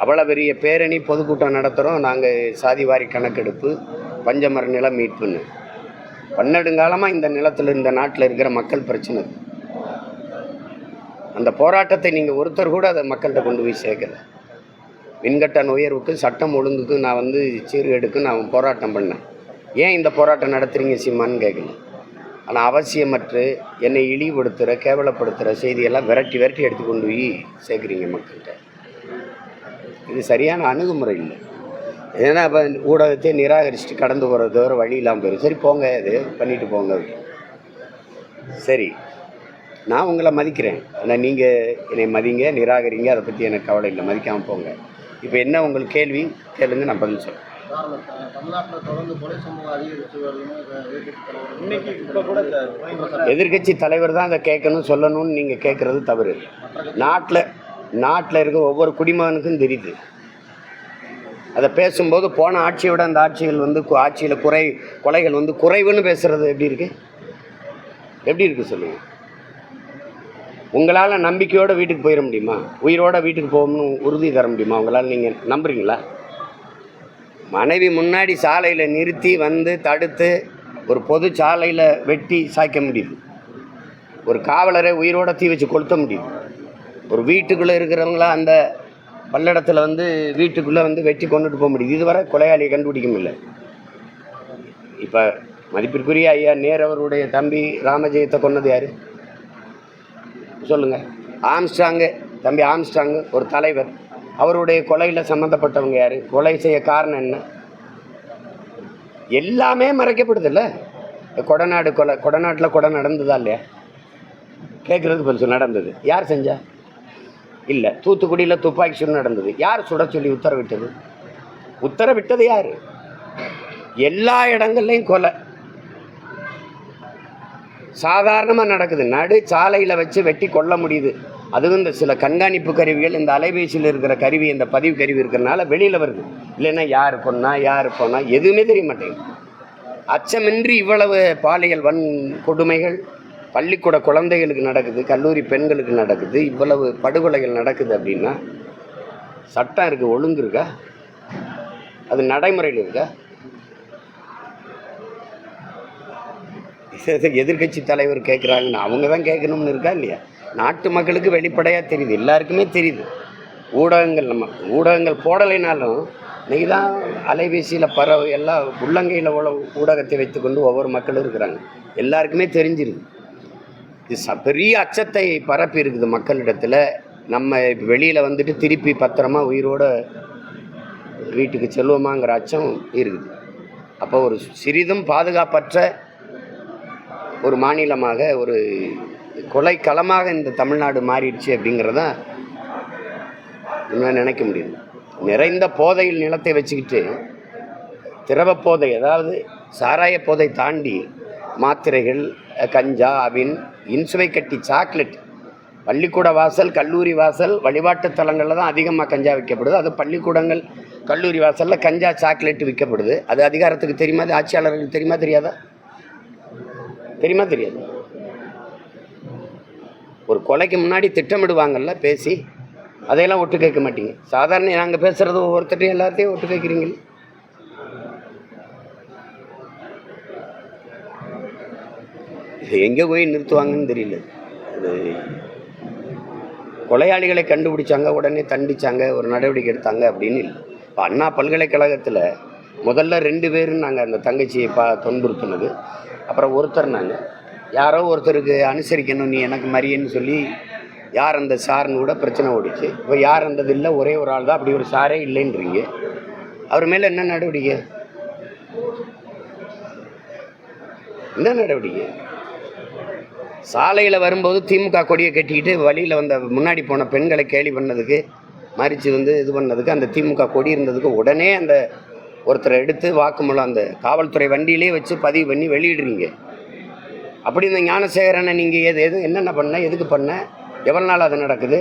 அவ்வளோ பெரிய பேரணி பொதுக்கூட்டம் நடத்துகிறோம் நாங்கள் சாதிவாரி கணக்கெடுப்பு பஞ்சமர நிலம் மீட்புன்னு. பன்னெடுங்காலமாக இந்த நிலத்தில் இந்த நாட்டில் இருக்கிற மக்கள் பிரச்சனை. அந்த போராட்டத்தை நீங்கள் ஒருத்தர் கூட அதை மக்கள்கிட்ட கொண்டு போய் சேர்க்கல. மின்கட்டண உயர்வுக்கு சட்டம் ஒழுங்குக்கு நான் வந்து சீர்கேடுக்கு நான் போராட்டம் பண்ணேன். ஏன் இந்த போராட்டம் நடத்துகிறீங்க சீமான்னு கேட்கல ஆனால் அவசியமற்று என்னை இழிவுபடுத்துகிற கேவலப்படுத்துகிற செய்தியெல்லாம் விரட்டி விரட்டி எடுத்து கொண்டு போய் சேர்க்குறீங்க மக்கள்கிட்ட. இது சரியான அணுகுமுறை இல்லை. ஏன்னா இப்போ ஊடகத்தை நிராகரிச்சுட்டு கடந்து போகிறது தவிர வழி இல்லாமல் போயிடும் சரி போங்க இது பண்ணிட்டு போங்க. சரி நான் உங்களை மதிக்கிறேன். ஆனால் நீங்கள் என்னை மதிங்க நிராகரிங்க அதை பற்றி எனக்கு கவலை இல்லை. மதிக்காமல் போங்க. இப்போ என்ன உங்களுக்கு கேள்வி? கேளுங்க நான் பதில் சொல்கிறேன் எதிர்கட்சி எதிர்க்கட்சி தலைவர் தலைவர் தான் அதை கேட்கணும் சொல்லணும்னு நீங்கள் கேட்குறது தவறு. நாட்டில் நாட்டில் இருக்க ஒவ்வொரு குடிமகனுக்கும் தெரியுது. அதை பேசும்போது போன ஆட்சியை விட அந்த ஆட்சிகள் வந்து ஆட்சியில் குறை கொலைகள் வந்து குறைவுன்னு பேசுகிறது எப்படி இருக்கு? எப்படி இருக்கு சொல்லுங்க. உங்களால் நம்பிக்கையோட வீட்டுக்கு போயிட முடியுமா? உயிரோட வீட்டுக்கு போகணும்னு உறுதி தர முடியுமா? உங்களால் நீங்கள் நம்புறீங்களா? மனைவி முன்னாடி சாலையில் நிறுத்தி வந்து தடுத்து ஒரு பொது சாலையில் வெட்டி சாய்க்க முடியுது. ஒரு காவலரை உயிரோட தீ வச்சு கொளுத்த முடியுது. ஒரு வீட்டுக்குள்ளே இருக்கிறவங்கள அந்த பல்லடத்தில் வந்து வீட்டுக்குள்ளே வந்து வெட்டி கொண்டுட்டு போக முடியுது இதுவரை கொலையாளியை கண்டுபிடிக்க முடியல இப்போ மதிப்பிற்குரிய ஐயா நேர் அவருடைய தம்பி ராமஜெயத்தை கொன்னது யார்? சொல்லுங்கள் ஆம்ஸ்டாங்கு தம்பி ஆம்ஸ்டாங்கு ஒரு தலைவர். அவருடைய கொலையில் சம்மந்தப்பட்டவங்க யார்? கொலை செய்ய காரணம் என்ன? எல்லாமே மறைக்கப்படுதில்ல கொடநாடு கொலை கொடநாட்டில் கொடை நடந்ததா இல்லையா? கேட்குறதுக்கு கொஞ்சம் நடந்தது. யார் செஞ்சா? இல்லை தூத்துக்குடியில் துப்பாக்கி சூடு நடந்தது. யார் சுட சொல்லி உத்தரவிட்டது? உத்தரவிட்டது யார்? எல்லா இடங்கள்லையும் கொலை. சாதாரணமாக நடக்குது. நடு சாலையில் வச்சு வெட்டி கொல்ல முடியுது. அதுவும் இந்த சில கண்காணிப்பு கருவிகள் இந்த அலைபேசியில் இருக்கிற கருவி இந்த பதிவு கருவி இருக்கிறனால வெளியில் வருது. இல்லைன்னா யார் பொண்ணா யார் பொண்ணா எதுவுமே தெரிய மாட்டேங்குது. அச்சமின்றி இவ்வளவு பாலியல் வன் கொடுமைகள் பள்ளிக்கூட குழந்தைகளுக்கு நடக்குது கல்லூரி பெண்களுக்கு நடக்குது இவ்வளவு படுகொலைகள் நடக்குது அப்படின்னா சட்டம் இருக்குது ஒழுங்கு இருக்கா? அது நடைமுறையில் இருக்கா? எதிர்கட்சி தலைவர் கேட்குறாங்கன்னு அவங்க தான் கேட்கணும்னு இருக்கா இல்லையா? நாட்டு மக்களுக்கு வெளிப்படையாக தெரியுது எல்லாருக்குமே தெரியுது. ஊடகங்கள் நம்ம ஊடகங்கள் போடலைனாலும் இன்றைக்கி தான் அலைபேசியில் பரவ எல்லா உள்ளங்கையில் உள்ள ஊடகத்தை வைத்துக்கொண்டு ஒவ்வொரு மக்களும் இருக்கிறாங்க. எல்லாருக்குமே தெரிஞ்சிருது. பெரிய அச்சத்தை பரப்பி இருக்குது மக்களிடத்தில். நம்ம வெளியில் வந்துட்டு திருப்பி பத்திரமா உயிரோட வீட்டுக்கு செல்வோமாங்கிற அச்சம் இருக்குது. அப்போ ஒரு சிறிதும் பாதுகாப்பற்ற ஒரு மாநிலமாக ஒரு கொலை களமாக இந்த தமிழ்நாடு மாறிடுச்சு அப்படிங்கிறத இன்னும் நினைக்க முடியுது. நிறைந்த போதையில் நிலத்தை வச்சுக்கிட்டு திரவ போதை அதாவது சாராய போதை தாண்டி மாத்திரைகள் கஞ்சா அபின் இன்சுவை கட்டி சாக்லேட். பள்ளிக்கூட வாசல் கல்லூரி வாசல் வழிபாட்டு தலங்களில் தான் அதிகமாக கஞ்சா விற்கப்படுது. அது பள்ளிக்கூடங்கள் கல்லூரி வாசலில் கஞ்சா சாக்லேட் விற்கப்படுது. அது அதிகாரத்துக்கு தெரியுமா? அது ஆட்சியாளர்களுக்கு தெரியுமா தெரியாதா? தெரியுமா தெரியாது. ஒரு கொலைக்கு முன்னாடி திட்டமிடுவாங்கள்ல பேசி அதையெல்லாம் ஒட்டு கேட்க மாட்டீங்க. சாதாரண நாங்கள் பேசுகிறது ஒவ்வொருத்தரையும் எல்லாத்தையும் ஒட்டு கேட்குறீங்க எங்கே போய் நிறுத்துவாங்கன்னு தெரியல. அது கொலையாளிகளை கண்டுபிடிச்சாங்க உடனே தண்டிச்சாங்க ஒரு நடவடிக்கை எடுத்தாங்க அப்படின்னு இல்லை. இப்போ அண்ணா பல்கலைக்கழகத்தில் முதல்ல ரெண்டு பேரும் நாங்கள் அந்த தங்கச்சியை பா துன்புறுத்தினது. அப்புறம் ஒருத்தர் நாங்கள் யாரோ ஒருத்தருக்கு அனுசரிக்கணும் நீ எனக்கு மரியன்னு சொல்லி யார் அந்த சார்னு கூட பிரச்சனை ஓடிச்சு. இப்போ யார் அந்தது இல்லை ஒரே ஒரு ஆள் தான் அப்படி ஒரு சாரே இல்லைன்றீங்க. அவர் மேலே என்ன நடவடிக்கை? என்ன நடவடிக்கை? சாலையில் வரும்போது திமுக கொடியை கட்டிக்கிட்டு வழியில் வந்த முன்னாடி போன பெண்களை கேலி பண்ணதுக்கு மறித்து வந்து இது பண்ணதுக்கு அந்த திமுக கொடி இருந்ததுக்கு உடனே அந்த ஒருத்தரை எடுத்து வாக்குமூலம் அந்த காவல்துறை வண்டியிலே வச்சு பதிவு பண்ணி வெளியிடுறீங்க. அப்படி இந்த ஞானசேகரனை நீங்கள் எது எது என்னென்ன பண்ண எதுக்கு பண்ண எவ்வளோ நாள் அது நடக்குது?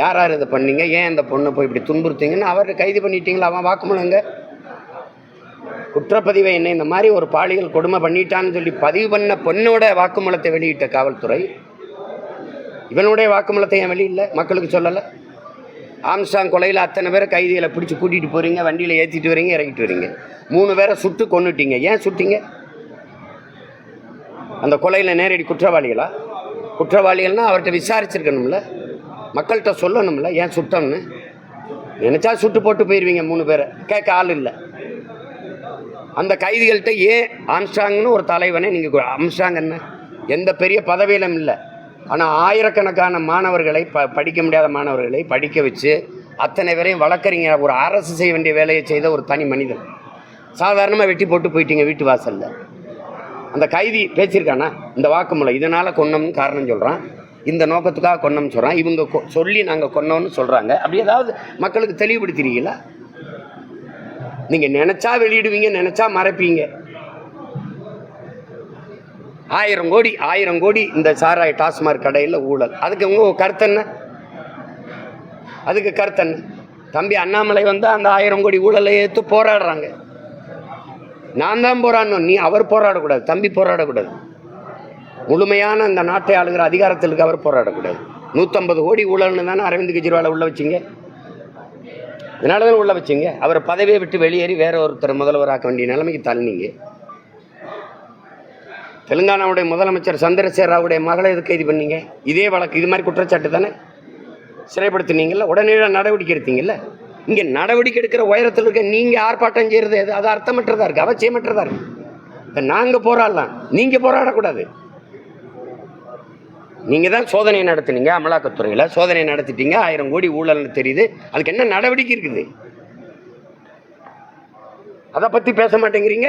யார் யார் இதை பண்ணீங்க? ஏன் இந்த பொண்ணை போய் இப்படி துன்புறுத்தீங்கன்னு அவர் கைது பண்ணிட்டீங்களா? அவன் வாக்குமூலங்க குற்றப்பதிவை என்ன இந்த மாதிரி ஒரு பாலியல் கொடுமை பண்ணிட்டான்னு சொல்லி பதிவு பண்ண பொண்ணோட வாக்குமூலத்தை வெளியிட்ட காவல்துறை இவனுடைய வாக்குமூலத்தை ஏன் வெளியில் மக்களுக்கு சொல்லலை. ஆம்ஸ்டாங் கொலையில் அத்தனை பேரை கைதிகளை பிடிச்சி கூட்டிகிட்டு போகிறீங்க வண்டியில் ஏற்றிட்டு வரீங்க இறக்கிட்டு வரீங்க. மூணு பேரை சுட்டு கொண்டுட்டீங்க ஏன் சுட்டிங்க? அந்த கொலையில் நேரடி குற்றவாளிகளா? குற்றவாளிகள்னால் அவர்கிட்ட விசாரிச்சிருக்கணும்ல. மக்கள்கிட்ட சொல்லணும்ல ஏன் சுட்டோம்னு? நினச்சா சுட்டு போட்டு போயிடுவீங்க மூணு பேரை. கேட்க ஆள் இல்லை. அந்த கைதிகள்கிட்ட ஏன் ஆம்ஸ்டாங்னு ஒரு தலைவனை நீங்கள் ஆம்ஸ்டாங் என்ன? எந்த பெரிய பதவியிலும் இல்லை. ஆனால் ஆயிரக்கணக்கான மாணவர்களை ப படிக்க முடியாத மாணவர்களை படிக்க வச்சு அத்தனை பேரையும் வளர்க்குறீங்க. ஒரு அரசு செய்ய வேண்டிய வேலையை செய்த ஒரு தனி மனிதன். சாதாரணமாக வெட்டி போட்டு போயிட்டீங்க வீட்டு வாசலில். அந்த கைதி பேசியிருக்கானா? இந்த வாக்குமூலம். இதனால் கொன்னோம்னு காரணம் சொல்கிறான் இந்த நோக்கத்துக்காக கொன்னோம்னு சொல்கிறான் இவங்க கொ- சொல்லி நாங்கள் கொன்னோம்னு சொல்கிறாங்க அப்படி ஏதாவது மக்களுக்கு தெளிவுபடுத்துறீங்களா நீங்கள் நினச்சா வெளியிடுவீங்க நினச்சா மறைப்பீங்க. ஆயிரம் கோடி ஆயிரம் கோடி இந்த சாராய் டாஸ்மாக் கடையில் ஊழல். அதுக்கு உங்கள் கருத்து என்ன? அதுக்கு கருத்து என்ன? தம்பி அண்ணாமலை வந்து அந்த ஆயிரம் கோடி ஊழலை ஏற்று போராடுறாங்க. நான் தான் போராடணும். நீ அவர் போராடக்கூடாது தம்பி போராடக்கூடாது. முழுமையான அந்த நாட்டை ஆளுகிற அதிகாரத்திற்கு அவர் போராடக்கூடாது. நூற்றம்பது கோடி ஊழல்னு தானே அரவிந்த் கெஜ்ரிவாலை உள்ள வச்சிங்க? அதனால தான் உள்ளே வச்சுங்க. அவர் பதவியை விட்டு வெளியேறி வேற ஒருத்தர் முதல்வராக்க வேண்டிய நிலைமைக்கு தள்ளினீங்க. தெலுங்கானாவுடைய முதலமைச்சர் சந்திரசேகர ராவுடைய மகளை இது கைது பண்ணீங்க? இதே வழக்கு இது மாதிரி குற்றச்சாட்டு தானே? சிறைப்படுத்தினீங்கல்ல? உடனே நடவடிக்கை எடுத்தீங்கல்ல? இங்கே நடவடிக்கை எடுக்கிற உயரத்தில் இருக்க நீங்கள் ஆர்ப்பாட்டம் செய்கிறது எது அது அர்த்தமற்றதாக இருக்குது அவசியமற்றதா இருக்குது இப்போ நாங்கள் போராடலாம் நீங்கள் போராடக்கூடாது. நீங்கள் தான் சோதனை நடத்துனீங்க அமலாக்கத்துறையில் சோதனை நடத்திட்டீங்க ஆயிரம் கோடி ஊழல்னு தெரியுது. அதுக்கு என்ன நடவடிக்கை இருக்குது? அதை பற்றி பேச மாட்டேங்கிறீங்க?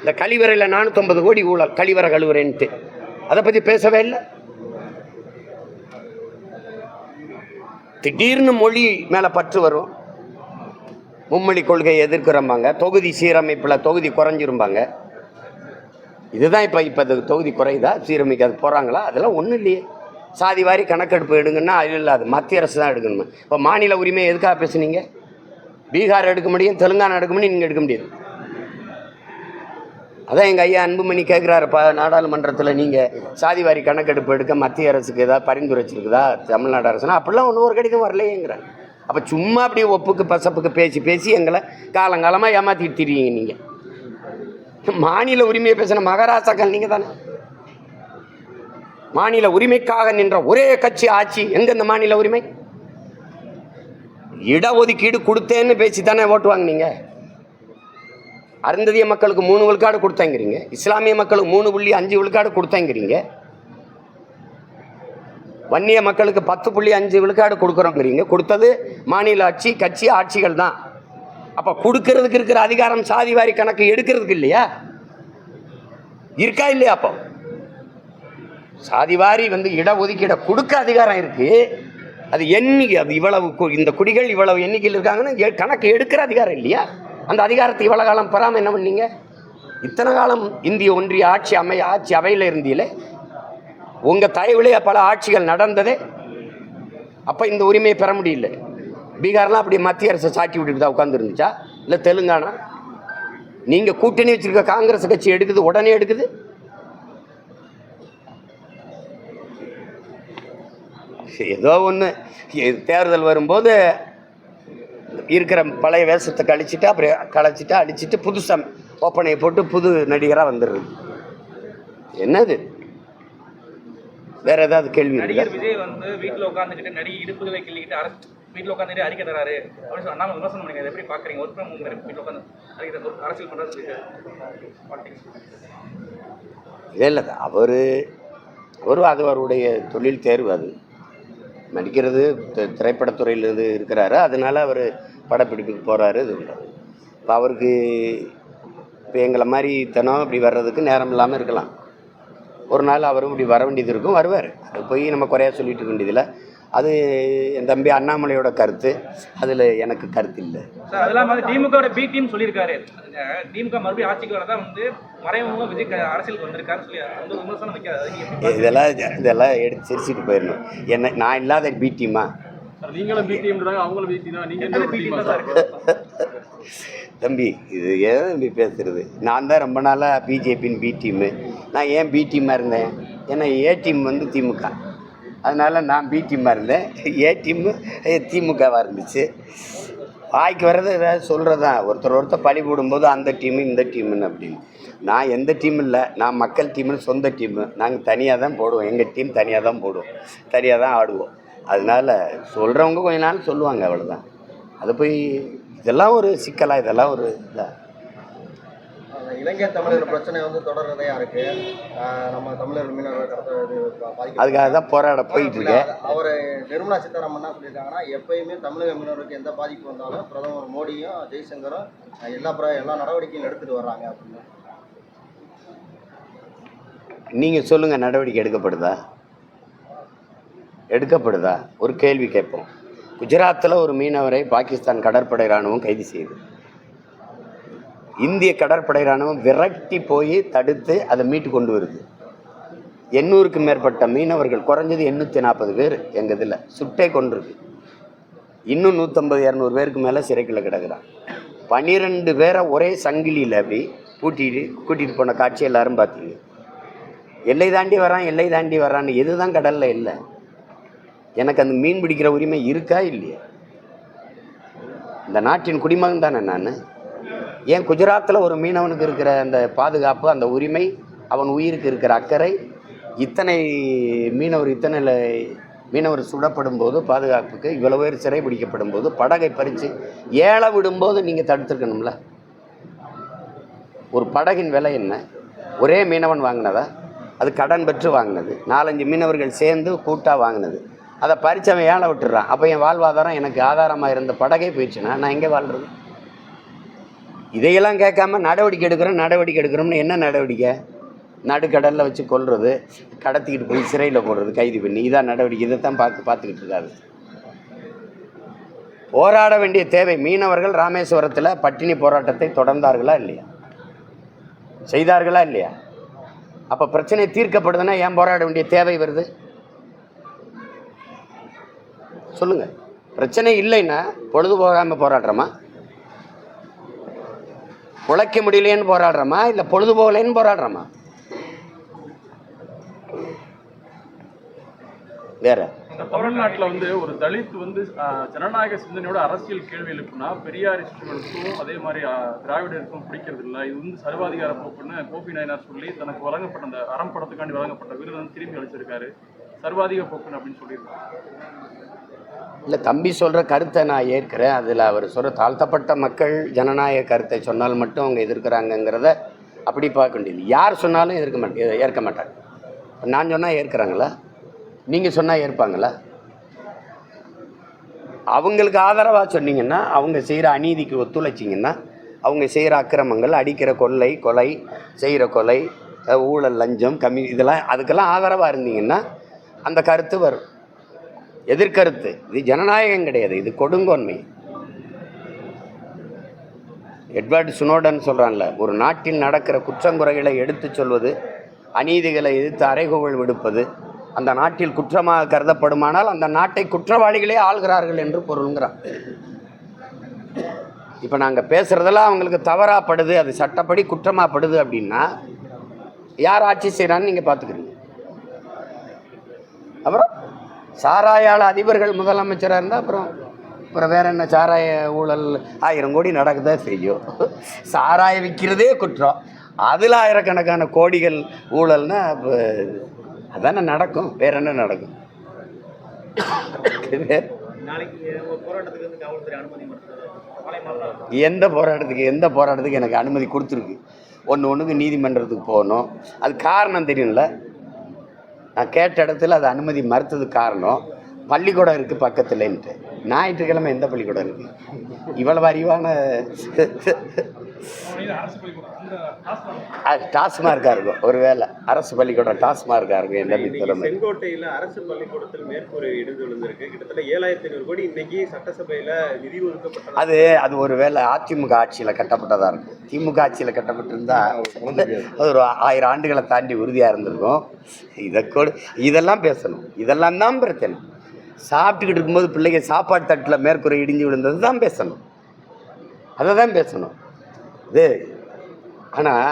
இந்த கழிவறையில் நானூற்றம்பது கோடி ஊழல் கழிவறை கழுவுறேன்ட்டு. அதை பற்றி பேசவே இல்லை. திடீர்னு மொழி மேலே பற்று வரும். மும்மொழி கொள்கையை எதிர்க்கிறம்பாங்க. தொகுதி சீரமைப்பில் தொகுதி குறைஞ்சிரும்பாங்க. இதுதான் இப்போ இப்போ அது தொகுதி குறையுதா? சீரமைக்க அது போகிறாங்களா அதெல்லாம் ஒன்றும் இல்லையே. சாதி வாரி கணக்கெடுப்பு எடுங்கன்னா அது இல்லாது. மத்திய அரசு தான் எடுக்கணும். இப்போ மாநில உரிமை எதுக்காக பேசுனீங்க? பீகார் எடுக்க முடியும் தெலுங்கானா எடுக்க முடியும் நீங்கள் எடுக்க முடியாது. அதான் எங்கள் ஐயா அன்புமணி கேட்குறாருப்பா நாடாளுமன்றத்தில் நீங்கள் சாதிவாரி கணக்கெடுப்பு எடுக்க மத்திய அரசுக்கு ஏதாவது பரிந்துரைச்சிருக்குதா? தமிழ்நாடு அரசுனா? அப்படிலாம் ஒன்று ஒரு கடிதம் வரலையேங்கிறாங்க அப்போ சும்மா அப்படியே ஒப்புக்கு பசப்புக்கு பேசி பேசி எங்களை காலங்காலமாக ஏமாற்றிட்டு திரியுங்க நீங்கள் மாநில உரிமையை பேசின மகாராஷ்டிராக்கள் நீங்கள் தானே மாநில உரிமைக்காக நின்ற ஒரே கட்சி ஆட்சி எங்க இந்த மாநில உரிமை? இடஒதுக்கீடு கொடுத்தேன்னு பேசி தானே ஓட்டு வாங்குனீங்க. அருந்ததிய மக்களுக்கு மூணு விழுக்காடு கொடுத்தாங்கிறீங்க. இஸ்லாமிய மக்களுக்கு மூணு புள்ளி அஞ்சு விழுக்காடு கொடுத்தாங்கிறீங்க. வன்னிய மக்களுக்கு பத்து புள்ளி அஞ்சு விழுக்காடு கொடுக்குறோங்கிறீங்க. கொடுத்தது மாநில ஆட்சி கட்சி ஆட்சிகள் தான் அப்போ கொடுக்கறதுக்கு இருக்கிற அதிகாரம் சாதி வாரி கணக்கு எடுக்கிறதுக்கு இல்லையா? இருக்கா இல்லையா அப்போ? சாதி வாரி வந்து இடஒதுக்கீடை கொடுக்க அதிகாரம் இருக்கு. அது எண்ணிக்கை அது இவ்வளவு இந்த குடிகள் இவ்வளவு எண்ணிக்கையில் இருக்காங்கன்னு எ- கணக்கு எடுக்கிற அதிகாரம் இல்லையா? அந்த அதிகாரத்தை இவ்வளோ காலம் பெறாமல் என்ன பண்ணீங்க? இத்தனை காலம் இந்திய ஒன்றிய ஆட்சி அமை ஆட்சி அவையில் இருந்தீங்களே? உங்கள் தயவுலேயே பல ஆட்சிகள் நடந்ததே? அப்போ இந்த உரிமையை பெற முடியல. பீகார்லாம் அப்படி மத்திய அரசை சாட்டி விட்டுட்டு தான் உட்காந்துருந்துச்சா இல்லை தெலுங்கானா? நீங்கள் கூட்டணி வச்சிருக்க காங்கிரஸ் கட்சி எடுக்குது உடனே எடுக்குது? ஏதோ ஒன்று தேர்தல் வரும்போது இருக்கிற பழைய வேஷத்தை கழிச்சிட்டு அப்படி கழிச்சிட்டு அடிச்சிட்டு புதுசாக ஒப்பனையை போட்டு புது நடிகராக வந்துடுது என்னது? வேற ஏதாவது கேள்வி நடிகர் விஜய் வந்து வீட்டில் உட்காந்துக்கிட்டு நடிகை இடுப்புகளை கிள்ளிக்கிட்டு அரசு வீட்டில் உட்காந்து அறிக்கை தராரு அப்படின்னு சொல்லி அண்ணாமலை விமர்சனம் பண்ணீங்க எப்படி பாக்குறீங்க? ஒர்க் ஃப்ரம் ஹோம் வீட்டில் உட்காந்து அறிக்கை தர- அரசியல் பண்ணுறது இல்லை இல்லை. அவர் ஒரு அது அவருடைய தொழில் தேர்வு அது. நடிக்கிறது திரைப்படத்துறையிலிருந்து இருக்கிறாரு. அதனால அவர் படப்பிடிப்புக்கு போகிறாரு இது பண்ணுறாரு இப்போ அவருக்கு இப்போ எங்களை மாதிரி தினம் இப்படி வர்றதுக்கு நேரம் இல்லாமல் இருக்கலாம். ஒரு நாள் அவரும் இப்படி வர வேண்டியது இருக்கும். வருவார். அது போய் நம்ம குறையா சொல்லிட்டு இருக்க வேண்டியதில்லை. அது என் தம்பி அண்ணாமலையோட கருத்து. அதில் எனக்கு கருத்து இல்லை. சார் அதெல்லாம் வந்து திமுக பி டீம் சொல்லியிருக்காரு. திமுக மறுபடியும் ஆட்சிக்கு வரதான் வந்து மறைமுகமா விஜய் அரசியலுக்கு வந்திருக்காரு சொல்லி அந்த விமர்சனம் வைக்காது? இதெல்லாம் இதெல்லாம் எடுத்து சிரிச்சிட்டு போயிடணும். என்ன நான் இல்லாத பி டீமா நீங்களும் அவங்களும் பி தம்பி இது ஏன் தம்பி பேசுறது? நான் தான் ரொம்ப நாளாக பிஜேபின்னு பி டீமு நான் ஏன் பி டீமாக இருந்தேன்? ஏன்னா ஏ டீம் வந்து திமுக. அதனால் நான் பி டீமாக இருந்தேன். ஏ டீமு திமுகவாக இருந்துச்சு. வாய்க்கு வர்றது ஏதாவது சொல்கிறது தான் ஒருத்தர் ஒருத்தர் பழி போடும்போது அந்த டீமு இந்த டீமுன்னு அப்படின்னு. நான் எந்த டீம் இல்லை. நான் மக்கள் டீம்னு சொந்த டீமு நாங்கள் தனியாக தான் போடுவோம். எங்கள் டீம் தனியாக தான் போடுவோம். தனியாக தான் ஆடுவோம். அதனால் சொல்கிறவங்க கொஞ்ச நாள் சொல்லுவாங்க அவ்வளோதான் அது போய் இதெல்லாம் ஒரு சிக்கலாக இதெல்லாம் ஒரு இதாக இலங்கை தமிழர் பிரச்சனை வந்து தொடர்றதே இருக்கு நம்ம தமிழர் மீனவர் கடத்த இது பா- பாதிக்கப்பட்ட- அதுக்காக தான் போராட போயிட்டு இருக்கேன். அவர் நிர்மலா சீதாராமன் என்ன சொல்லியிருக்காங்கன்னா எப்பயுமே தமிழக மீனவருக்கு எந்த பாதிப்பு வந்தாலும் பிரதமர் மோடியும் ஜெய்சங்கரும் எல்லா எல்லா நடவடிக்கையும் எடுத்துட்டு வர்றாங்க அப்படின்னு. நீங்கள் சொல்லுங்கள் நடவடிக்கை எடுக்கப்படுதா? எடுக்கப்படுதா? ஒரு கேள்வி கேட்போம். குஜராத்தில் ஒரு மீனவரை பாகிஸ்தான் கடற்படை இராணுவம் கைது செய்யுது இந்திய கடற்படை இராணுவம் விரட்டி போய் தடுத்து அதை மீட்டு கொண்டு வருது. எண்ணூறுக்கும் மேற்பட்ட மீனவர்கள் குறைஞ்சது எண்ணூற்றி நாற்பது பேர் எங்கள் இதில் சுட்டே கொண்டிருக்கு இன்னும் நூற்றம்பது இரநூறு பேருக்கு மேலே சிறைக்குள்ள கிடக்குறான் பன்னிரெண்டு பேரை ஒரே சங்கிலியில் அப்படி பூட்டிட்டு கூட்டிகிட்டு போன காட்சி எல்லாரும் பார்த்தீங்க. எல்லை தாண்டி வரான் எல்லை தாண்டி வரான்னு எதுதான் கடலில் இல்லை. எனக்கு அந்த மீன் பிடிக்கிற உரிமை இருக்கா இல்லையா? இந்த நாட்டின் குடிமகன் தானே நான்? ஏன் குஜராத்தில் ஒரு மீனவனுக்கு இருக்கிற அந்த பாதுகாப்பு அந்த உரிமை அவன் உயிருக்கு இருக்கிற அக்கறை இத்தனை மீனவர் இத்தனை மீனவர் சுடப்படும் போது பாதுகாப்புக்கு இவ்வளவு பேர் சிறை பிடிக்கப்படும் போது படகை பறித்து ஏழை விடும்போது நீங்கள் தடுத்துருக்கணும்ல? ஒரு படகின் விலை என்ன? ஒரே மீனவன் வாங்கினதா? அது கடன் பெற்று வாங்கினது. நாலஞ்சு மீனவர்கள் சேர்ந்து கூட்டாக வாங்கினது. அதை பறிச்சவன் ஏழை விட்டுறான். அப்போ என் வாழ்வாதாரம் எனக்கு ஆதாரமாக இருந்த படகே போயிடுச்சுன்னா நான் எங்கே வாழ்றது? இதையெல்லாம் கேட்காம நடவடிக்கை எடுக்கிறோம் நடவடிக்கை எடுக்கிறோம்னு என்ன நடவடிக்கை? நடுக்கடலில் வச்சு கொள்வது கடத்திக்கிட்டு போய் சிறையில் போடுறது கைது பண்ணி. இதான் நடவடிக்கை. இதை தான் பார்த்து பார்த்துக்கிட்டு இருக்காரு. போராட வேண்டிய தேவை மீனவர்கள் ராமேஸ்வரத்தில் பட்டினி போராட்டத்தை தொடர்ந்தார்களா இல்லையா? செய்தார்களா இல்லையா? அப்போ பிரச்சனை தீர்க்கப்படுதுன்னா ஏன் போராட வேண்டிய தேவை வருது? சொல்லுங்கள் பிரச்சனை இல்லைன்னா பொழுது போகாமல் போராடுறோமா? உழைக்க முடியலையேன்னு போராடுறோமா? இல்லை பொழுது போகலைன்னு போராடுறோமா? வேற. தமிழ்நாட்டில் வந்து ஒரு தலித் வந்து ஜனநாயக சிந்தனையோட அரசியல் கேள்வி எழுப்புனா பெரியார் இஸ்டுவலுக்கும் அதே மாதிரி திராவிடருக்கும் பிடிக்கிறது இல்லை. இது வந்து சர்வாதிகார போக்குன்னு கோபி நாயனார் சொல்லி தனக்கு வழங்கப்பட்ட அந்த அறம் படத்துக்காண்டி வழங்கப்பட்ட விருது வந்து திரும்பி அளிச்சிருக்காரு. சர்வாதிக போக்குன்னு அப்படின்னு சொல்லியிருக்காரு. இல்லை தம்பி சொல்கிற கருத்தை நான் ஏற்கிறேன். அதில் அவர் சொல்கிற தாழ்த்தப்பட்ட மக்கள் ஜனநாயக கருத்தை சொன்னால் மட்டும் அவங்க எதிர்க்கிறாங்கங்கிறத அப்படி பார்க்க வேண்டியது. யார் சொன்னாலும் எதிர்க்க மாட்டேன் ஏற்க மாட்டாங்க. நான் சொன்னால் ஏற்கிறாங்களா? நீங்கள் சொன்னால் ஏற்பாங்களா? அவங்களுக்கு ஆதரவாக சொன்னீங்கன்னா அவங்க செய்கிற அநீதிக்கு ஒத்துழைச்சிங்கன்னா அவங்க செய்கிற அக்கிரமங்கள் அடிக்கிற கொள்ளை கொலை செய்கிற கொலை ஊழல் லஞ்சம் கம்மி இதெல்லாம் அதுக்கெல்லாம் ஆதரவாக இருந்தீங்கன்னா அந்த கருத்து வரும். எதிர்கருத்து. இது ஜனநாயகம் கிடையாது இது கொடுங்கோன்மை. எட்வர்ட் சுனோடன் சொல்கிறான்ல ஒரு நாட்டில் நடக்கிற குற்றங்குறைகளை எடுத்துச் சொல்வது அநீதிகளை எதிர்த்து அறைகோவல் விடுப்பது அந்த நாட்டில் குற்றமாக கருதப்படுமானால் அந்த நாட்டை குற்றவாளிகளே ஆள்கிறார்கள் என்று பொருளுங்கிறான். இப்போ நாங்கள் பேசுகிறதெல்லாம் அவங்களுக்கு தவறாகப்படுது அது சட்டப்படி குற்றமாகப்படுது அப்படின்னா யார் ஆட்சி செய்கிறான்னு நீங்கள் பார்த்துக்கிறீங்க அப்புறம் சாராயால் அதிபர்கள் முதலமைச்சராக இருந்தால் அப்புறம் அப்புறம் வேற என்ன சாராய ஊழல் ஆயிரம் கோடி நடக்குதா செய்யும் சாராயம் விற்கிறதே குற்றம். அதில் ஆயிரக்கணக்கான கோடிகள் ஊழல்னா இப்போ அதானே நடக்கும். வேற என்ன நடக்கும்? எந்த போராட்டத்துக்கு எந்த போராட்டத்துக்கு எனக்கு அனுமதி கொடுத்துருக்கு? ஒன்று ஒன்றுக்கு நீதிமன்றத்துக்கு போகணும். அது காரணம் தெரியும்ல? நான் கேட்ட இடத்துல அது அனுமதி மறுத்தது காரணம். பள்ளிக்கூடம் இருக்குது பக்கத்துலன்ட்டு. ஞாயிற்றுக்கிழமை எந்த பள்ளிக்கூடம் இருக்குது இவ்வளவு அறிவான டாஸ்மார்க்காக இருக்கும். ஒருவேளை அரசு பள்ளிக்கூடம் டாஸ்மார்க்காக இருக்கும் எந்த திறமை செங்கோட்டையில அரசு பள்ளிக்கூடத்தில் மேற்கூரை இடிந்து விழுந்திருக்கு. கிட்டத்தட்ட ஏழாயிரத்தி ஐநூறு கோடி இன்னைக்கு சட்டசபையில நிதி ஒதுக்கப்பட்டது அது அது ஒரு வேளை அதிமுக ஆட்சியில் கட்டப்பட்டதாக இருக்கும். திமுக ஆட்சியில் கட்டப்பட்டிருந்தா அது ஒரு ஆயிரம் ஆண்டுகளை தாண்டி உறுதியாக இருந்திருக்கும். இதை கூட இதெல்லாம் பேசணும். இதெல்லாம் தான் பிரச்சனை. சாப்பிட்டுக்கிட்டு இருக்கும்போது பிள்ளைங்க சாப்பாடு தட்டில் மேற்கூரை இடிஞ்சு விழுந்தது தான் பேசணும். அதை தான் பேசணும். இது. ஆனால்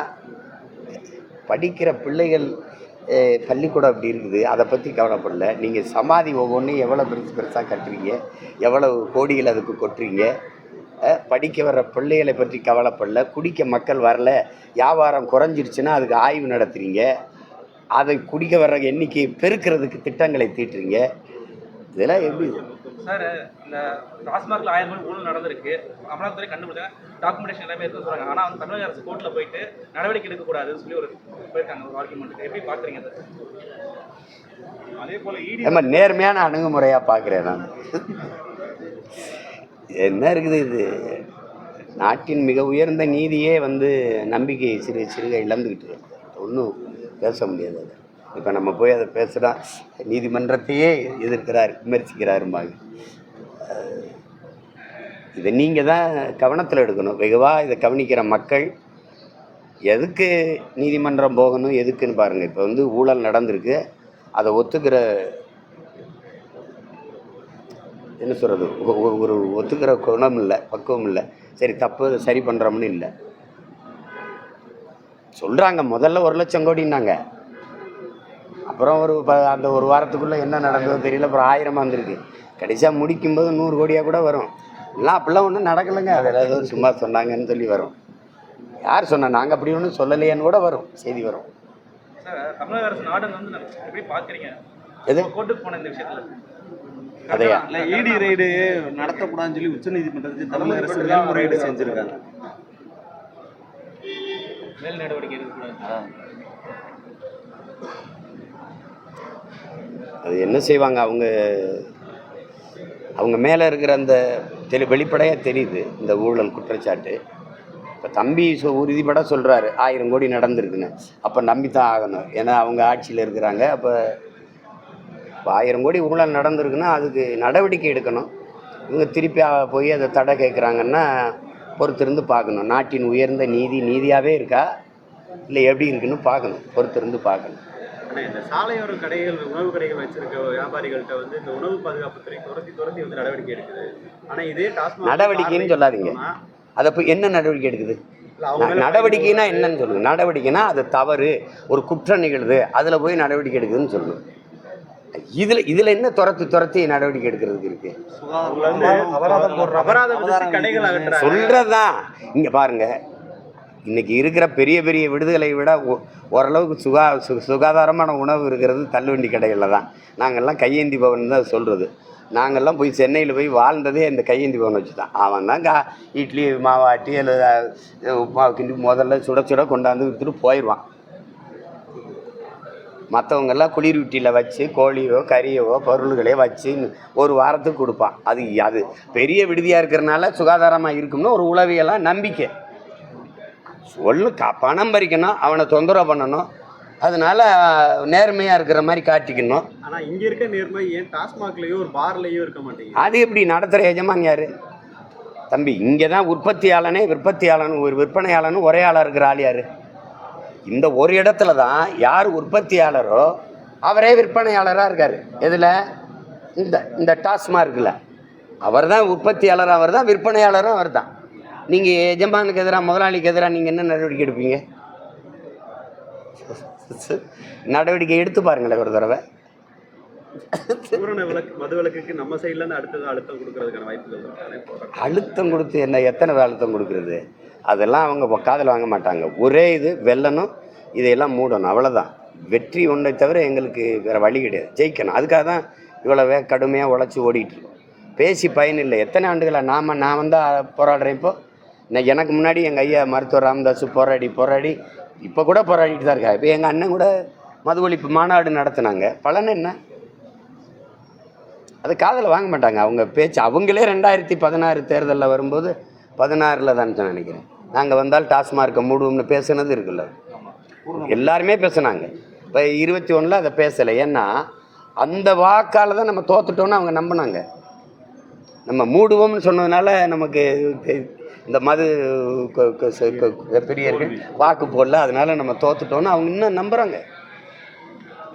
படிக்கிற பிள்ளைகள் பள்ளிக்கூடம் அப்படி இருக்குது. அதை பற்றி கவலைப்படல. நீங்கள் சமாதி ஒவ்வொன்றும் எவ்வளோ பெருசு பெருசாக கட்டுறீங்க? எவ்வளவு கோடிகள் அதுக்கு கொட்டுறீங்க? படிக்க வர்ற பிள்ளைகளை பற்றி கவலைப்படல. குடிக்க மக்கள் வரல. வியாபாரம் குறைஞ்சிருச்சுன்னா அதுக்கு ஆய்வு நடத்துகிறீங்க அதை குடிக்க வர்ற எண்ணிக்கையை பெருக்கிறதுக்கு திட்டங்களை தீட்டுறீங்க. இதெல்லாம் எப்படி சார் இந்த டாஸ்மார்க்ல ஆயிரம் கோடி ஊழல் நடந்திருக்கு. அமலாக்கத்துறை கண்டுபிடிச்சாங்க. டாக்குமெண்டேஷன் எல்லாமே இருக்குன்னு சொல்றாங்க ஆனா வந்து தமிழக அரசு கோர்ட்ல போயிட்டு நடவடிக்கை எடுக்கக்கூடாதுன்னு சொல்லி ஒரு போயிருக்காங்க ஒரு ஆர்குமெண்ட் எப்படி பாக்குறீங்க அதை? அதே போல இடி நேர்மையான அணுகுமுறையாக பார்க்குறேன் நான். என்ன இருக்குது இது? நாட்டின் மிக உயர்ந்த நீதியே வந்து நம்பிக்கை சிறு சிறுக இழந்துக்கிட்டு ஒன்றும் பேச முடியாது அது. இப்போ நம்ம போய் அதை பேசுகிறா நீதிமன்றத்தையே எதிர்க்கிறார் விமர்சிக்கிறாரும்பாங்க இதை நீங்கள் தான் கவனத்தில் எடுக்கணும். வெகுவாக இதை கவனிக்கிற மக்கள் எதுக்கு நீதிமன்றம் போகணும் எதுக்குன்னு பாருங்கள் இப்போ வந்து ஊழல் நடந்திருக்கு. அதை ஒத்துக்கிற என்ன சொல்கிறது ஒரு ஒத்துக்கிற குணம் இல்லை பக்குவம் இல்லை. சரி தப்பு சரி பண்ணுறோம்னு இல்லை. சொல்கிறாங்க முதல்ல ஒரு லட்சம் கோடின்னாங்க. அப்புறம் ஒரு ப அந்த ஒரு வாரத்துக்குள்ளே என்ன நடந்ததோ தெரியல அப்புறம் ஆயிரமா வந்திருக்கு. கடைசியாக முடிக்கும்போது நூறு கோடியாக கூட வரும். எல்லாம் அப்படிலாம் ஒன்றும் நடக்கலைங்க. அதில் ஏதோ சும்மா சொன்னாங்கன்னு சொல்லி வரும். யார் சொன்னா? நாங்கள் அப்படி ஒன்றும் சொல்லலையேன்னு கூட வரும். செய்தி வரும். சார் தமிழக அரசு நாடு வந்து எப்படி பாக்குறீங்க எது? கோர்ட்டுக்கு போன இந்த விஷயத்துல. அதையா? இல்ல இடி ரைடு நடத்தக்கூடாதுன்னு சொல்லி உச்சநீதிமன்றத்துக்கு தமிழக அரசு மேல்முறையீடு செஞ்சிருக்காங்க. மேல் நடவடிக்கை எடுக்கக்கூடாது. அது என்ன செய்வாங்க? அவங்க அவங்க மேலே இருக்கிற அந்த தெளி வெளிப்படையாக தெரியுது இந்த ஊழல் குற்றச்சாட்டு. இப்போ தம்பி சொ உறுதிப்பட சொல்கிறாரு ஆயிரம் கோடி நடந்திருக்குன்னு. அப்போ நம்பி தான் ஆகணும். ஏன்னா அவங்க ஆட்சியில் இருக்கிறாங்க. அப்போ இப்போ ஆயிரம் கோடி ஊழல் நடந்திருக்குன்னா அதுக்கு நடவடிக்கை எடுக்கணும். இவங்க திருப்பி போய் அதை தடை கேட்குறாங்கன்னா பொறுத்திருந்து பார்க்கணும். நாட்டின் உயர்ந்த நீதி நீதியாகவே இருக்கா? இல்லை எப்படி இருக்குன்னு பார்க்கணும். பொறுத்திருந்து பார்க்கணும். ஆனா இந்த சாலையோர கடைகள் உணவு கடைகள் வச்சிருக்க வியாபாரிகள்ட்ட வந்து இந்த உணவு பாதுகாப்புத்துறை துரத்தி துரத்தி வந்து நடவடிக்கை எடுக்குது. ஆனா இதே டாஸ்மாக் நடவடிக்கைன்னு சொல்லாதீங்க. அதை போய் என்ன நடவடிக்கை எடுக்குது? நடவடிக்கைனா என்னன்னு சொல்லுங்க. நடவடிக்கைனா அது தவறு ஒரு குற்றம் நிகழுது அதில் போய் நடவடிக்கை எடுக்குதுன்னு சொல்லணும் இதில் இதில் என்ன துரத்தி துரத்தி நடவடிக்கை எடுக்கிறதுக்கு இருக்கு? சொல்கிறதான் இங்கே பாருங்க. இன்னைக்கு இருக்கிற பெரிய பெரிய விடுதலை விட ஓரளவுக்கு சுகா சு சுகாதாரமான உணவு இருக்கிறது தள்ளுவண்டி கடைகளில் தான். நாங்கள்லாம் கையேந்தி பவன் தான் சொல்கிறது நாங்கள்லாம் போய் சென்னையில் போய் வாழ்ந்ததே இந்த கையேந்தி பவன் வச்சு தான். அவன் தான் கா இட்லி மாவாட்டி அல்லது உப்புமா கிண்டி முதல்ல சுட சுட கொண்டாந்து விற்றுட்டு போயிடுவான் மற்றவங்கெல்லாம் குளிர் வீட்டியில் வச்சு கோழியோ கறியவோ பொருள்களையோ வச்சு ஒரு வாரத்துக்கு கொடுப்பான். அது அது பெரிய விடுதியாக இருக்கிறனால சுகாதாரமாக இருக்கும்னு ஒரு உளவியெல்லாம் நம்பிக்கை. ஒன்று க பணம் பறிக்கணும் அவனை தொந்தரவு பண்ணணும். அதனால நேர்மையாக இருக்கிற மாதிரி காட்டிக்கணும். ஆனா இங்க இருக்க நேர்மை ஏன் டாஸ்மாக்லயோ ஒரு பார்லயோ இருக்க மாட்டேங்குது? அது எப்படி நடத்துகிற எஜமான் யார் தம்பி இங்கே தான் உற்பத்தியாளனே விற்பத்தியாளனும் ஒரு விற்பனையாளனும் ஒரே ஆளாக இருக்கிற ஆள் யார்? இந்த ஒரு இடத்துல தான் யார் உற்பத்தியாளரோ அவரே விற்பனையாளராக இருக்கார். எதில்? இந்த இந்த டாஸ்மார்க்கில் அவர் தான் உற்பத்தியாளர் அவர் தான் விற்பனையாளரும் அவர் தான் நீங்கள் எஜமானுக்கு எதிராக முதலாளிக்கு எதிராக நீங்கள் என்ன நடவடிக்கை எடுப்பீங்க? நடவடிக்கை எடுத்து பாருங்களேன் ஒரு தடவை. அழுத்தம் கொடுத்து என்ன எத்தனை அழுத்தம் கொடுக்குறது? அதெல்லாம் அவங்க காதில் வாங்க மாட்டாங்க. ஒரே இது வெல்லணும் இதையெல்லாம் மூடணும். அவ்வளோதான் வெற்றி ஒன்றை தவிர எங்களுக்கு வேறு வழி கிடையாது. ஜெயிக்கணும். அதுக்காக தான் இவ்வளோ கடுமையாக உழைச்சி ஓடிட்டு இருக்கோம். பேசி பயன் இல்லை. எத்தனை ஆண்டுகளாக நாம் நான் வந்து போராடுறேன் இப்போ? நான் எனக்கு முன்னாடி எங்கள் ஐயா மருத்துவர் ராமதாஸ் போராடி போராடி இப்போ கூட போராடிட்டு தான் இருக்கா இப்போ எங்கள் அண்ணன் கூட மது ஒழிப்பு மாநாடு நடத்துனாங்க. பலன் என்ன? அது காதில் வாங்க மாட்டாங்க. அவங்க பேச்சு அவங்களே ரெண்டாயிரத்தி பதினாறு தேர்தலில் வரும்போது பதினாறில் தான் நினைக்கிறேன். நாங்கள் வந்தால் டாஸ்மார்க்கை மூடுவோம்னு பேசுனது இருக்குல்ல. எல்லாருமே பேசுனாங்க. இப்போ இருபத்தி ஒன்றில் அதை பேசலை. ஏன்னா அந்த வாக்கால் தான் நம்ம தோத்துட்டோம்னு அவங்க நம்பினாங்க. நம்ம மூடுவோம்னு சொன்னதுனால நமக்கு இந்த மது பெரியர்கள் வாக்கு போடல அதனால நம்ம தோத்துட்டோம்னு அவங்க இன்னும் நம்புகிறாங்க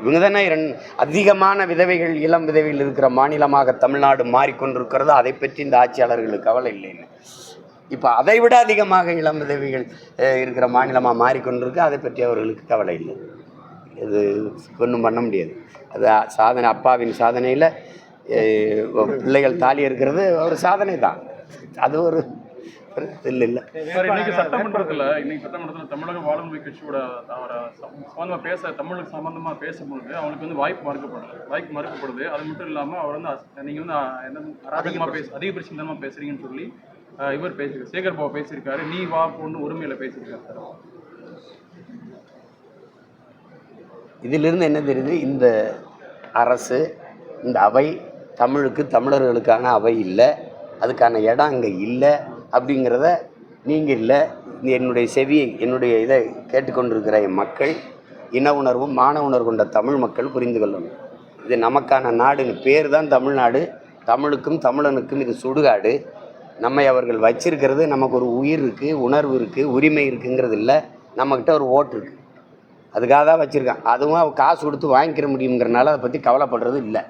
இவங்க தானே இரண்டு அதிகமான விதவைகள் இளம் விதவையில் இருக்கிற மாநிலமாக தமிழ்நாடு மாறிக்கொண்டிருக்கிறதோ. அதை பற்றி இந்த ஆட்சியாளர்களுக்கு கவலை இல்லைன்னு. இப்போ அதை விட அதிகமாக இளம் விதவைகள் இருக்கிற மாநிலமாக மாறிக்கொண்டிருக்கு. அதை பற்றி அவர்களுக்கு கவலை இல்லை. இது ஒன்றும் பண்ண முடியாது. அது சாதனை அப்பாவின் சாதனையில் பிள்ளைகள் தாலி இருக்கிறது ஒரு சாதனை தான் அது ஒரு இல்லை இல்லை. சார் இன்னைக்கு சட்டமன்றத்துல இன்னைக்கு சட்டமன்றத்துல தமிழக வாழ்வுரிமை கட்சியோட அவரை சம்பந்தமா பேச தமிழுக்கு சம்பந்தமா பேசும்பொழுது அவங்களுக்கு வந்து வாய்ப்பு மறுக்கப்படுது. வாய்ப்பு மறுக்கப்படுது. அது மட்டும் இல்லாம அவர் வந்து அஸ்- நீங்க வந்து என்ன அராஜகமா பேச அதிகபட்ச சிந்தனமா பேசுறீங்கன்னு சொல்லி இவர் பேசியிருக்காரு. சேகர் பாபு பேசியிருக்காரு. நீ வா பொண்ணு உரிமையில பேசியிருக்காரு சார். இதிலிருந்து என்ன தெரியுது? இந்த அரசு இந்த அவை தமிழுக்கு தமிழர்களுக்கான அவை இல்லை அதுக்கான இடம் அங்கே இல்லை அப்படிங்கிறத நீங்கள் இல்லை. என்னுடைய செவியை என்னுடைய இதை கேட்டுக்கொண்டிருக்கிற என் மக்கள் இன உணர்வும் மான உணர்வு கொண்ட தமிழ் மக்கள் புரிந்து கொள்ளணும். இது நமக்கான நாடுன்னு பேர் தான் தமிழ்நாடு. தமிழுக்கும் தமிழனுக்கும் இது சுடுகாடு. நம்மை அவர்கள் வச்சிருக்கிறது நமக்கு ஒரு உயிர் இருக்குது உணர்வு இருக்குது உரிமை இருக்குங்கிறது இல்லை. நம்மக்கிட்ட ஒரு ஓட்டு இருக்குது அதுக்காக தான் வச்சுருக்கான் அதுவும் அவன் காசு கொடுத்து வாங்கிக்கிற முடியுங்கிறனால அதை பற்றி கவலைப்படுறது இல்லை.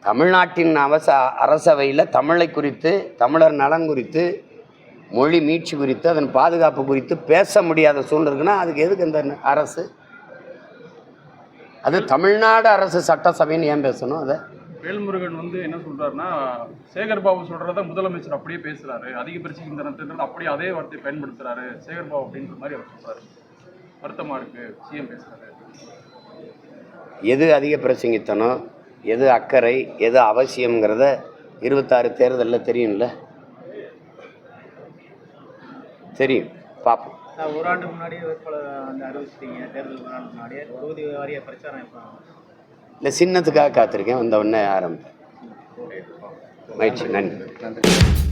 தமிழ்நாட்டின் அவச அரசவையில் தமிழை குறித்து தமிழர் நலன் குறித்து மொழி மீட்சி குறித்து அதன் பாதுகாப்பு குறித்து பேச முடியாத சூழ்நிலை இருக்குன்னா அதுக்கு எதுக்கு இந்த அரசு? அது தமிழ்நாடு அரசு சட்டசபைன்னு ஏன் பேசணும் அதை? வேல்முருகன் வந்து என்ன சொல்றாருன்னா சேகர் பாபு சொல்றத முதலமைச்சர் அப்படியே பேசுறாரு. அதிகபட்ச சிந்தனத்தின்றது அப்படியே அதே வார்த்தையை பயன்படுத்துறாரு. சேகர் பாபு அப்படின்ற மாதிரி அவர் சொல்றாரு. வருத்தமா இருக்கு. சிஎம் பேசுறாரு. எது அதிக பிரசங்கித்தனம் எது அக்கறை எது அவசியம்ங்கிறத இருபத்தாறு தேர்தலில் தெரியும்ல? தெரியும். பார்ப்போம் ஒரு ஆண்டு முன்னாடி அறிவிச்சிட்டீங்க தேர்தல் ஒரு ஆண்டு முன்னாடியே. தொகுதி வாரிய பிரச்சாரம் இப்போ இல்லை சின்னத்துக்காக காத்திருக்கேன். வந்த உடனே ஆரம்பிப்பேன் மகிழ்ச்சி. நன்றி. நன்றி.